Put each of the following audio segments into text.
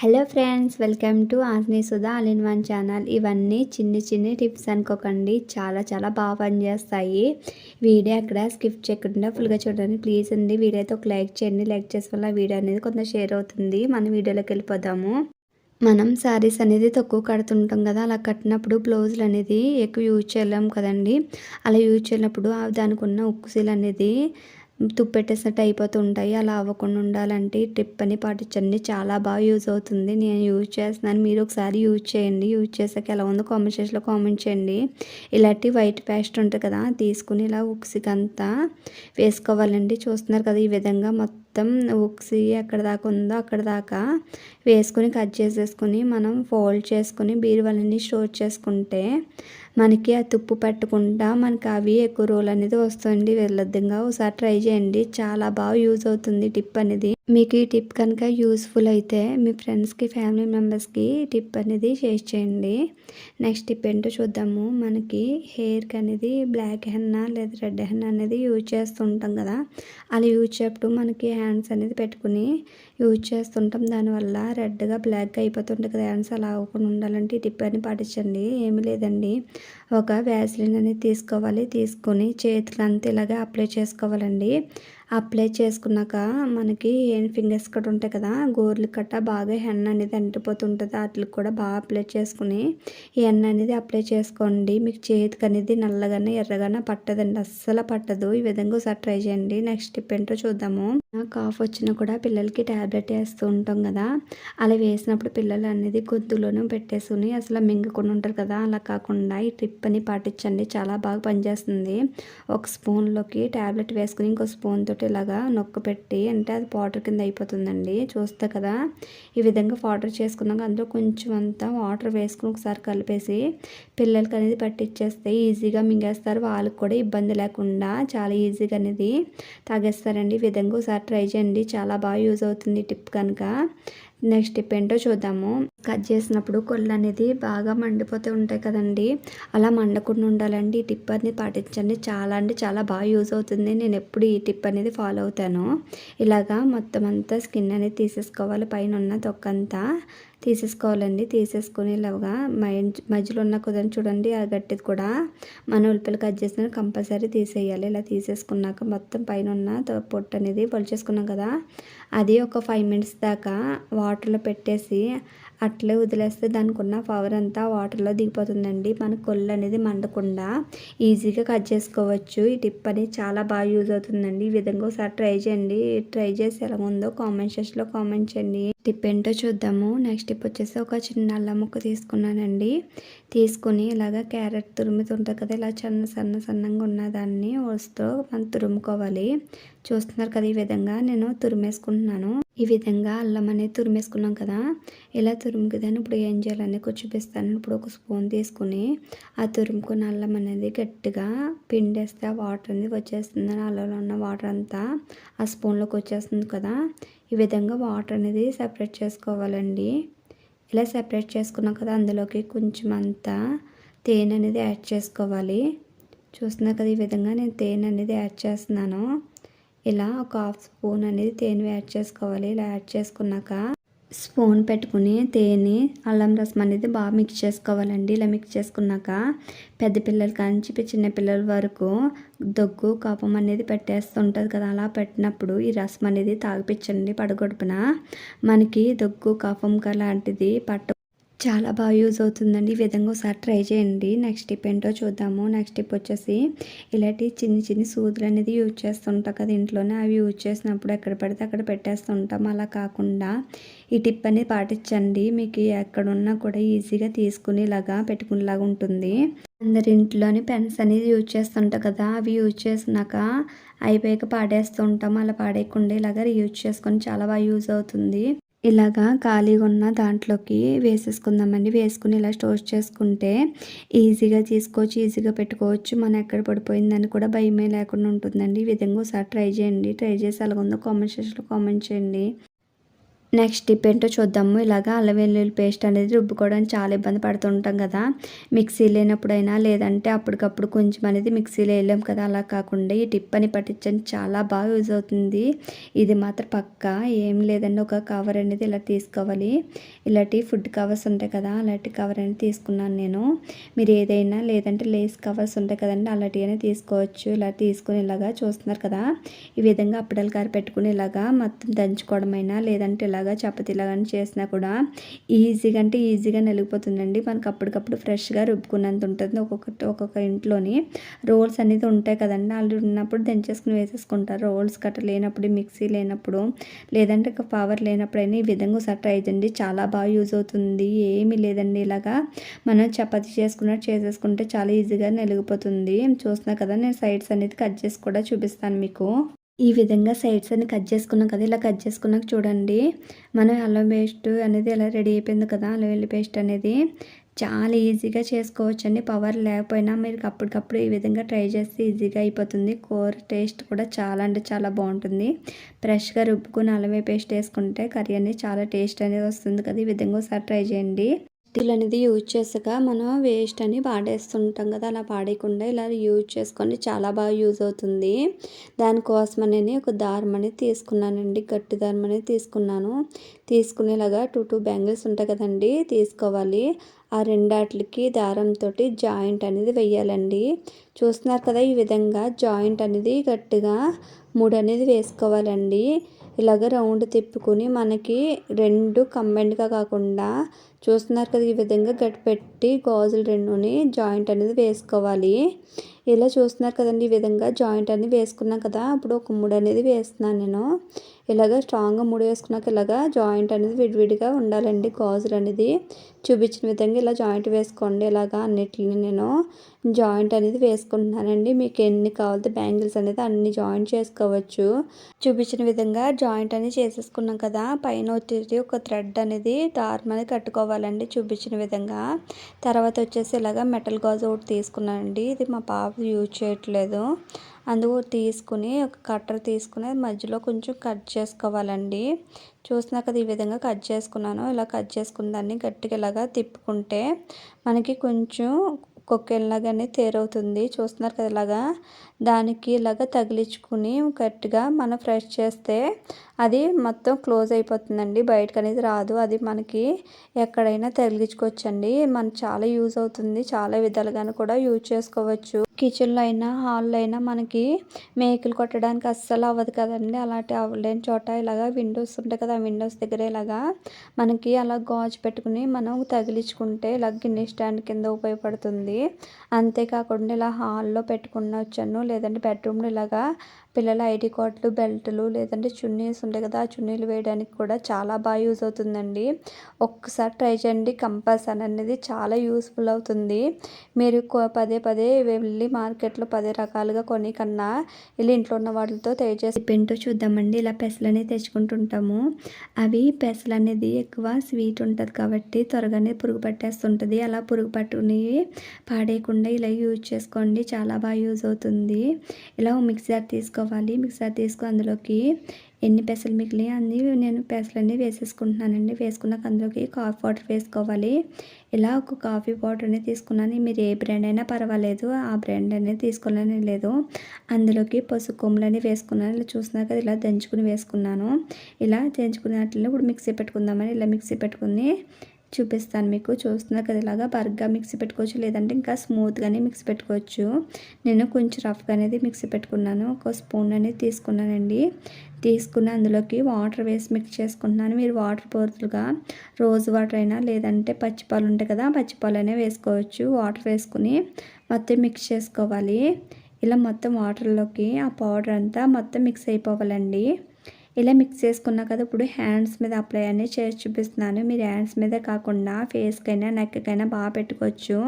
Hello friends welcome to Aajni Sudha all in one channel. ఇవన్నీ చిన్ని చిన్ని tips అనుకోకండి. చాలా చాలా బాగా పనిచేస్తాయి. వీడియో అక్కడ స్కిప్ చేయకుండా ఫుల్గా చూడండి. ప్లీజ్ అండి వీడియో అయితే ఒక లైక్ చేయండి. లైక్ చేసే వల్ల వీడియో అనేది కొంత షేర్ అవుతుంది. మన వీడియోలోకి వెళ్ళిపోదాము. మనం శారీస్ అనేది తక్కువ కడుతుంటాం కదా అలా కట్టినప్పుడు బ్లౌజులు అనేది ఎక్కువ యూజ్ చేయలేం కదండి. అలా యూజ్ చేయనప్పుడు దానికి ఉన్న ఉక్కుసీలు అనేది తుప్పెట్టేసినట్టు అయిపోతూ ఉంటాయి అలా అవ్వకుండా ఉండాలంటే టిప్ అని పాటించండి. చాలా బాగా యూజ్ అవుతుంది. నేను యూజ్ చేస్తున్నాను. మీరు ఒకసారి యూజ్ చేయండి. యూజ్ చేసాక ఎలా ఉందో కామెంట్ చేసిలో కామెంట్ చేయండి. ఇలాంటి వైట్ పేస్ట్ ఉంటుంది కదా తీసుకుని ఇలా ఉక్సికంతా వేసుకోవాలండి. చూస్తున్నారు కదా ఈ విధంగా మొత్తం ఉక్సి ఎక్కడ దాకా ఉందో అక్కడ దాకా వేసుకుని కట్ చేసేసుకుని మనం ఫోల్డ్ చేసుకుని బీరువాలన్నీ స్టోర్ చేసుకుంటే మనకి ఆ తుప్పు పెట్టకుండా మనకి అవి ఎక్కువ రోజులు అనేది వస్తుంది. వెళ్ళొద్దుగా ఒకసారి ట్రై చేయండి. చాలా బాగా యూజ్ అవుతుంది టిప్ అనేది. మీకు ఈ టిప్ కనుక యూస్ఫుల్ అయితే మీ ఫ్రెండ్స్కి ఫ్యామిలీ మెంబర్స్కి టిప్ అనేది షేర్ చేయండి. నెక్స్ట్ టిప్ ఏంటో చూద్దాము. మనకి హెయిర్కి అనేది బ్లాక్ హెన్నా లేదా రెడ్ హెన్నా అనేది యూజ్ చేస్తుంటాం కదా. అలా యూజ్ చేప్పుడు మనకి హ్యాండ్స్ అనేది పెట్టుకుని యూజ్ చేస్తుంటాం. దానివల్ల రెడ్గా బ్లాక్గా అయిపోతుంటుంది కదా. హ్యాండ్స్ అలా అవ్వకుండా ఉండాలంటే ఈ టిప్ అని పాటించండి. ఏమీ లేదండి. ఒక వ్యాసిలిన్ అనేది తీసుకోవాలి. తీసుకొని చేతులంతా ఇలాగే అప్లై చేసుకోవాలండి. అప్లై చేసుకున్నాక మనకి ఫింగర్స్ కట్ ఉంటాయి కదా గోర్లు కట్ట బాగా హెన్న అనేది అంటిపోతుంటుంది వాటికి కూడా బాగా అప్లై చేసుకుని ఈ ఎన్న అనేది అప్లై చేసుకోండి. మీకు చేతికి అనేది నల్లగానే ఎర్రగానే పట్టదండి. అస్సలు పట్టదు. ఈ విధంగా ఒకసారి ట్రై చేయండి. నెక్స్ట్ టిప్ ఏంటో చూద్దాము. కాఫ్ వచ్చినా కూడా పిల్లలకి ట్యాబ్లెట్ వేస్తూ ఉంటాం కదా అలా వేసినప్పుడు పిల్లలు అనేది గొంతులోనే పెట్టేసుకుని అసలు మింగకుండా ఉంటారు కదా. అలా కాకుండా ఈ ట్రిప్ అని పాటించండి. చాలా బాగా పనిచేస్తుంది. ఒక స్పూన్లోకి ట్యాబ్లెట్ వేసుకుని ఇంకో స్పూన్తో తోటి ఇలాగా నొక్క పెట్టి అంటే అది పౌడర్ కింద అయిపోతుందండి. చూస్తే కదా ఈ విధంగా పౌడర్ చేసుకున్నాక అందులో కొంచెం అంతా వాటర్ వేసుకుని ఒకసారి కలిపేసి పిల్లలకి అనేది పట్టించేస్తే ఈజీగా మింగేస్తారు. వాళ్ళకి కూడా ఇబ్బంది లేకుండా చాలా ఈజీగా అనేది తాగేస్తారండి. ఈ విధంగా ఒకసారి ట్రై చేయండి. చాలా బాగా యూజ్ అవుతుంది టిప్ కనుక. నెక్స్ట్ టిప్ ఏంటో చూద్దాము. కట్ చేసినప్పుడు కొళ్ళు అనేది బాగా మండిపోతూ ఉంటాయి కదండి. అలా మండకుండా ఉండాలండి. ఈ టిప్ అనేది పాటించండి. చాలా అంటే చాలా బాగా యూజ్ అవుతుంది. నేను ఎప్పుడు ఈ టిప్ అనేది ఫాలో అవుతాను. ఇలాగా మొత్తం అంతా స్కిన్ అనేది తీసేసుకోవాలి. పైన ఉన్న తొక్కంతా తీసేసుకోవాలండి. తీసేసుకొని ఇలాగా మధ్యలో ఉన్న కుదని చూడండి ఆ గట్టిది కూడా మన ఉల్లిపాయలు కట్ చేసిన కంపల్సరీ తీసేయాలి. ఇలా తీసేసుకున్నాక మొత్తం పైన ఉన్న పొట్టు అనేది పొలిచేసుకున్నాం కదా అది ఒక ఫైవ్ మినిట్స్ దాకా వాటర్లో పెట్టేసి అట్లే వదిలేస్తే దానికి ఉన్న పవర్ అంతా వాటర్లో దిగిపోతుందండి. మన కొళ్ళు అనేది మండకుండా ఈజీగా కట్ చేసుకోవచ్చు. ఈ టిప్ అనేది చాలా బాగా యూజ్ అవుతుందండి. ఈ విధంగా ఒకసారి ట్రై చేయండి. ట్రై చేసి ఎలా ఉందో కామెంట్ సెక్షన్లో కామెంట్ చేయండి. టిప్ ఏంటో చూద్దాము. నెక్స్ట్ టిప్ వచ్చేసి ఒక చిన్న అల్లం ముక్క తీసుకున్నానండి. తీసుకుని ఇలాగ క్యారెట్ తురుముతుంటుంది కదా ఇలా చిన్న సన్న సన్నంగా ఉన్న దాన్ని వస్తూ మనం తురుముకోవాలి. చూస్తున్నారు కదా ఈ విధంగా నేను తురిమేసుకుంటున్నాను. ఈ విధంగా అల్లం అనేది తురిమేసుకున్నాం కదా ఇలా తురుముకుదాన్ని ఇప్పుడు ఏం చేయాలని చూపిస్తాను. ఇప్పుడు ఒక స్పూన్ తీసుకుని ఆ తురుముకున్న అల్లం అనేది గట్టిగా పిండేస్తే ఆ వాటర్ అనేది వచ్చేస్తుంది. అల్లంలో ఉన్న వాటర్ అంతా ఆ స్పూన్లోకి వచ్చేస్తుంది కదా. ఈ విధంగా వాటర్ అనేది సెపరేట్ చేసుకోవాలండి. ఇలా సెపరేట్ చేసుకున్నాం కదా అందులోకి కొంచెం అంతా తేనె అనేది యాడ్ చేసుకోవాలి. చూస్తున్నా కదా ఈ విధంగా నేను తేనె అనేది యాడ్ చేస్తున్నాను. ఇలా ఒక హాఫ్ స్పూన్ అనేది తేనె యాడ్ చేసుకోవాలి. ఇలా యాడ్ చేసుకున్నాక స్పూన్ పెట్టుకుని తేనె అల్లం రసం అనేది బాగా మిక్స్ చేసుకోవాలండి. ఇలా మిక్స్ చేసుకున్నాక పెద్ద పిల్లల కాంచి చిన్న పిల్లల వరకు దగ్గు కాపం అనేది పెట్టేస్తుంటుంది కదా. అలా పెట్టినప్పుడు ఈ రసం అనేది తాగిపించండి పడగొడుపున. మనకి దగ్గు కాపం లాంటిది పట్ట చాలా బాగా యూజ్ అవుతుందండి. ఈ విధంగా ఒకసారి ట్రై చేయండి. నెక్స్ట్ టిప్ ఏంటో చూద్దాము. నెక్స్ట్ టిప్ వచ్చేసి ఇలాంటి చిన్ని చిన్ని సూదులు అనేది యూజ్ చేస్తుంటాం కదా ఇంట్లోనే. అవి యూజ్ చేసినప్పుడు ఎక్కడ పడితే అక్కడ పెట్టేస్తుంటాం. అలా కాకుండా ఈ టిప్ అనేది పాటించండి. మీకు ఎక్కడున్నా కూడా ఈజీగా తీసుకునేలాగా పెట్టుకునేలాగా ఉంటుంది. అందరి ఇంట్లోని పెన్స్ అనేది యూజ్ చేస్తుంటాం కదా. అవి యూజ్ చేసినాక అయిపోయాక పాడేస్తుంటాం. అలా పాడేయకుండా ఇలాగ యూజ్ చేసుకొని చాలా బాగా యూజ్ అవుతుంది. ఇలాగా ఖాళీగా ఉన్న దాంట్లోకి వేసేసుకుందామండి. వేసుకుని ఇలా స్టోర్ చేసుకుంటే ఈజీగా తీసుకోవచ్చు ఈజీగా పెట్టుకోవచ్చు. మనం ఎక్కడ పడిపోయిందని కూడా భయమే లేకుండా ఉంటుందండి. ఈ విధంగా ఒకసారి ట్రై చేయండి. ట్రై చేసి అలాగ ఉందో కామెంట్ సెక్షన్లో కామెంట్ చేయండి. నెక్స్ట్ టిప్ ఏంటో చూద్దాము. ఇలాగా అల్లం వెల్లుల్లి పేస్ట్ అనేది రుబ్బుకోవడానికి చాలా ఇబ్బంది పడుతుంటాం కదా. మిక్సీ లేనప్పుడైనా లేదంటే అప్పటికప్పుడు కొంచెం అనేది మిక్సీలో వేయలేం కదా. అలా కాకుండా ఈ టిప్ అని పట్టించండి. చాలా బాగా యూజ్ అవుతుంది. ఇది మాత్రం పక్క. ఏం లేదండి. ఒక కవర్ అనేది ఇలా తీసుకోవాలి. ఇలాంటి ఫుడ్ కవర్స్ ఉంటాయి కదా. అలాంటి కవర్ అనేది తీసుకున్నాను నేను. మీరు ఏదైనా లేదంటే లేస్ కవర్స్ ఉంటాయి కదండి. అలాంటివి తీసుకోవచ్చు. ఇలా తీసుకుని ఇలాగా చూస్తున్నారు కదా. ఈ విధంగా అప్పడాలు కారు పెట్టుకుని ఇలాగా మొత్తం దంచుకోవడమైనా లేదంటే ఇలా ఇలాగా చపాతీలాగా చేసినా కూడా ఈజీగా అంటే ఈజీగా నలిగిపోతుందండి. మనకు అప్పటికప్పుడు ఫ్రెష్గా రుబ్బుకున్నంత ఉంటుంది. ఒక్కొక్కటి ఒక్కొక్క ఇంట్లోని రోల్స్ అనేది ఉంటాయి కదండి. వాళ్ళు ఉన్నప్పుడు దంచేసుకుని వేసేసుకుంటారు. రోల్స్ కట్ట లేనప్పుడు మిక్సీ లేనప్పుడు లేదంటే పవర్ లేనప్పుడైనా ఈ విధంగా ఒకసారి ట్రై చేయండి. చాలా బాగా యూజ్ అవుతుంది. ఏమీ లేదండి ఇలాగా. మనం చపాతీ చేసుకున్నట్టు చేసేసుకుంటే చాలా ఈజీగా నలిగిపోతుంది. చూస్తున్నా కదా నేను సైడ్స్ అనేది కట్ చేసి కూడా చూపిస్తాను మీకు. ఈ విధంగా సైడ్స్ అన్ని కట్ చేసుకున్నాం కదా ఇలా కట్ చేసుకున్నాక చూడండి మనం అల్లం పేస్ట్ అనేది ఇలా రెడీ అయిపోయింది కదా అల్లం వెల్లి పేస్ట్ అనేది చాలా ఈజీగా చేసుకోవచ్చు అండి పవర్ లేకపోయినా మీరు అప్పటికప్పుడు ఈ విధంగా ట్రై చేస్తే ఈజీగా అయిపోతుంది. కూర టేస్ట్ కూడా చాలా అంటే చాలా బాగుంటుంది. ఫ్రెష్గా రుబ్బుకుని అల్లం పేస్ట్ వేసుకుంటే కర్రీ అనేది చాలా టేస్ట్ అనేది వస్తుంది కదా ఈ విధంగా ఒకసారి ట్రై చేయండి. స్టీల్ అనేది యూజ్ చేసాక మనం వేస్ట్ అని పాడేస్తుంటాం కదా అలా పాడేయకుండా ఇలా యూజ్ చేసుకొని చాలా బాగా యూజ్ అవుతుంది. దానికోసం అనేది ఒక దారం అనేది తీసుకున్నానండి గట్టి దారం అనేది తీసుకున్నాను. తీసుకునేలాగా టూ టూ బ్యాంగిల్స్ ఉంటాయి కదండి తీసుకోవాలి. ఆ రెండాట్లకి దారంతో జాయింట్ అనేది వెయ్యాలండి. చూస్తున్నారు కదా ఈ విధంగా జాయింట్ అనేది గట్టిగా మూడు అనేది వేసుకోవాలండి. ఇలాగ రౌండ్ తిప్పుకొని మనకి రెండు కంబైన్డ్గా కాకుండా చూస్తున్నారు కదా ఈ విధంగా గట్టి పెట్టి గాజులు రెండుని జాయింట్ అనేది వేసుకోవాలి. ఇలా చూస్తున్నారు కదండి ఈ విధంగా జాయింట్ అనేది వేసుకున్నాం కదా అప్పుడు ఒక ముడి అనేది వేస్తున్నాను నేను. ఇలాగ స్ట్రాంగ్గా ముడి వేసుకున్నాక ఇలాగా జాయింట్ అనేది విడివిడిగా ఉండాలండి గాజులు అనేది. చూపించిన విధంగా ఇలా జాయింట్ వేసుకోండి ఇలాగా అన్నిటిని నేను జాయింట్ అనేది వేసుకుంటున్నానండి. మీకు ఎన్ని కావాలంటే బ్యాంగిల్స్ అనేది అన్ని జాయింట్ చేసుకోవచ్చు. చూపించిన విధంగా జాయింట్ అనేది చేసేసుకున్నాం కదా పైన వచ్చేసి ఒక థ్రెడ్ అనేది దారం అనేది కట్టుకోవాలండి చూపించిన విధంగా. తర్వాత వచ్చేసి ఇలాగ మెటల్ గాజు ఒకటి తీసుకున్నానండి. ఇది మా పాప యూజ్ చేయట్లేదు. అందుకు తీసుకుని ఒక కట్టర్ తీసుకుని మధ్యలో కొంచెం కట్ చేసుకోవాలండి. చూసినాక అది ఈ విధంగా కట్ చేసుకున్నాను. ఇలా కట్ చేసుకున్న దాన్ని గట్టిగా ఇలాగా తిప్పుకుంటే మనకి కొంచెం కొక్కెల్లాగానే తేరవుతుంది. చూస్తున్నారు కదా ఇలాగా. దానికి ఇలాగ తగిలించుకుని గట్టిగా మనం ఫ్రెష్ చేస్తే అది మొత్తం క్లోజ్ అయిపోతుందండి. బయటకు అనేది రాదు. అది మనకి ఎక్కడైనా తగిలించుకోవచ్చండి. మనకు చాలా యూజ్ అవుతుంది. చాలా విధాలుగాను కూడా యూజ్ చేసుకోవచ్చు. కిచెన్లో అయినా హాల్లో అయినా మనకి మేకులు కొట్టడానికి అస్సలు అవ్వదు కదండి. అలాంటి అవ్వలేని చోట ఇలాగా విండోస్ ఉంటాయి కదా విండోస్ దగ్గర ఇలాగా మనకి అలా గాజు పెట్టుకుని మనం తగిలించుకుంటే ఇలా గిన్నె స్టాండ్ కింద ఉపయోగపడుతుంది. అంతేకాకుండా ఇలా హాల్లో పెట్టుకున్న వచ్చాను లేదంటే బెడ్రూమ్లో ఇలాగా పిల్లల ఐడి కార్డులు బెల్టులు లేదంటే చున్నీస్ ఉంటాయి కదా ఆ చున్నీలు వేయడానికి కూడా చాలా బాగా యూజ్ అవుతుందండి. ఒక్కసారి ట్రై చేయండి. కంపల్సరీ అనేది చాలా యూస్ఫుల్ అవుతుంది. మీరు పదే పదే వెళ్ళి మార్కెట్లో పదే రకాలుగా కొని కన్నా వెళ్ళి ఇంట్లో ఉన్న వాటితో తయారు పెంటో చూద్దామండి. ఇలా పెసలు అనేది తెచ్చుకుంటుంటాము. అవి పెసలు అనేది ఎక్కువ స్వీట్ ఉంటుంది కాబట్టి త్వరగానే పురుగు పట్టేస్తుంటుంది. అలా పురుగు పట్టుని పాడేయకుండా ఇలా యూజ్ చేసుకోండి. చాలా బాగా యూజ్ అవుతుంది. ఇలా మిక్సర్ తీసుకోవాలి మిక్సర్ తీసుకుని అందులోకి ఎన్ని పెసలు మిగిలి అన్నీ నేను పెసలన్నీ వేసేసుకుంటున్నానండి. వేసుకున్నాక అందులోకి కాఫీ పౌడర్ వేసుకోవాలి. ఇలా ఒక కాఫీ పౌడర్ తీసుకున్నాను. మీరు ఏ బ్రాండ్ అయినా పర్వాలేదు. ఆ బ్రాండ్ అనేది తీసుకోవాలని లేదు. అందులోకి పసుపు కొమ్ములని వేసుకున్నాను. ఇలా చూసినాక ఇలా దంచుకుని వేసుకున్నాను. ఇలా దంచుకున్నట్లు ఇప్పుడు మిక్సీ పెట్టుకుందామని ఇలా మిక్సీ పెట్టుకుని చూపిస్తాను మీకు. చూస్తున్నారు కదా ఇలాగా బర్గా మిక్సీ పెట్టుకోవచ్చు లేదంటే ఇంకా స్మూత్గానే మిక్సీ పెట్టుకోవచ్చు. నేను కొంచెం రఫ్గా అనేది మిక్సీ పెట్టుకున్నాను. ఒక స్పూన్ అనేది తీసుకున్నానండి. తీసుకుని అందులోకి వాటర్ వేసి మిక్స్ చేసుకుంటున్నాను. మీరు వాటర్ పోర్తులుగా రోజు వాటర్ అయినా లేదంటే పచ్చిపాలు ఉంటాయి కదా పచ్చిపాలు అయినా వేసుకోవచ్చు. వాటర్ వేసుకుని మొత్తం మిక్స్ చేసుకోవాలి. ఇలా మొత్తం వాటర్లోకి ఆ పౌడర్ అంతా మొత్తం మిక్స్ అయిపోవాలండి. ఇలా మిక్స్ చేసుకున్నా కదా ఇప్పుడు హ్యాండ్స్ మీద అప్లై అనేది చేసి చూపిస్తున్నాను. మీరు హ్యాండ్స్ మీద కాకుండా ఫేస్కైనా నెక్కకైనా బాగా పెట్టుకోవచ్చు.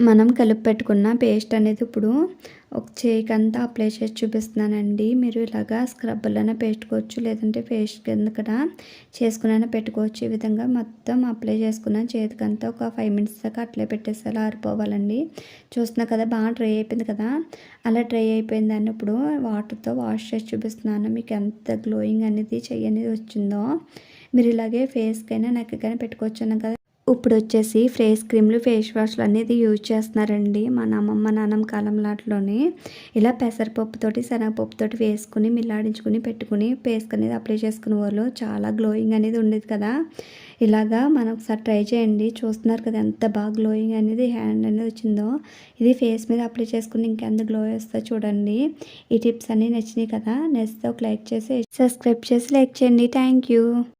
మనం కలిపి పెట్టుకున్న పేస్ట్ అనేది ఇప్పుడు ఒక చేయికి అంతా అప్లై చేసి చూపిస్తున్నానండి. మీరు ఇలాగా స్క్రబ్బర్లైనా పెట్టుకోవచ్చు లేదంటే పేస్ట్ కింద కూడా చేసుకునైనా పెట్టుకోవచ్చు. ఈ విధంగా మొత్తం అప్లై చేసుకున్న చేతికంతా ఒక ఫైవ్ మినిట్స్ దాకా అట్లే పెట్టేసి అలా ఆరిపోవాలండి. చూస్తున్నా కదా బాగా డ్రై అయిపోయింది కదా? అలా డ్రై అయిపోయింది అని ఇప్పుడు వాటర్తో వాష్ చేసి చూపిస్తున్నాను. మీకు ఎంత గ్లోయింగ్ అనేది చెయ్యి అనేది వచ్చిందో. మీరు ఇలాగే ఫేస్కైనా నెక్కకైనా పెట్టుకోవచ్చు అన్నాం కదా? ఇప్పుడు వచ్చేసి ఫేస్ క్రీమ్లు ఫేస్ వాష్లు అనేది యూజ్ చేస్తున్నారండి మన అమ్మమ్మ నాన్నమ్మ కాలం లాట్లోనే ఇలా పెసరపప్పుతోటి శనగపప్పుతోటి వేసుకుని మిల్లాడించుకుని పెట్టుకుని ఫేస్కి అనేది అప్లై చేసుకునే వాళ్ళు చాలా గ్లోయింగ్ అనేది ఉండేది కదా. ఇలాగా మనం ఒకసారి ట్రై చేయండి. చూస్తున్నారు కదా ఎంత బాగా గ్లోయింగ్ అనేది హ్యాండ్ అనేది వచ్చిందో. ఇది ఫేస్ మీద అప్లై చేసుకుని ఇంకెంత గ్లో వస్తుందో చూడండి. ఈ టిప్స్ అన్నీ నచ్చినాయి కదా. నచ్చితే ఒక లైక్ చేసి సబ్స్క్రైబ్ చేసి లైక్ చేయండి. Thank you.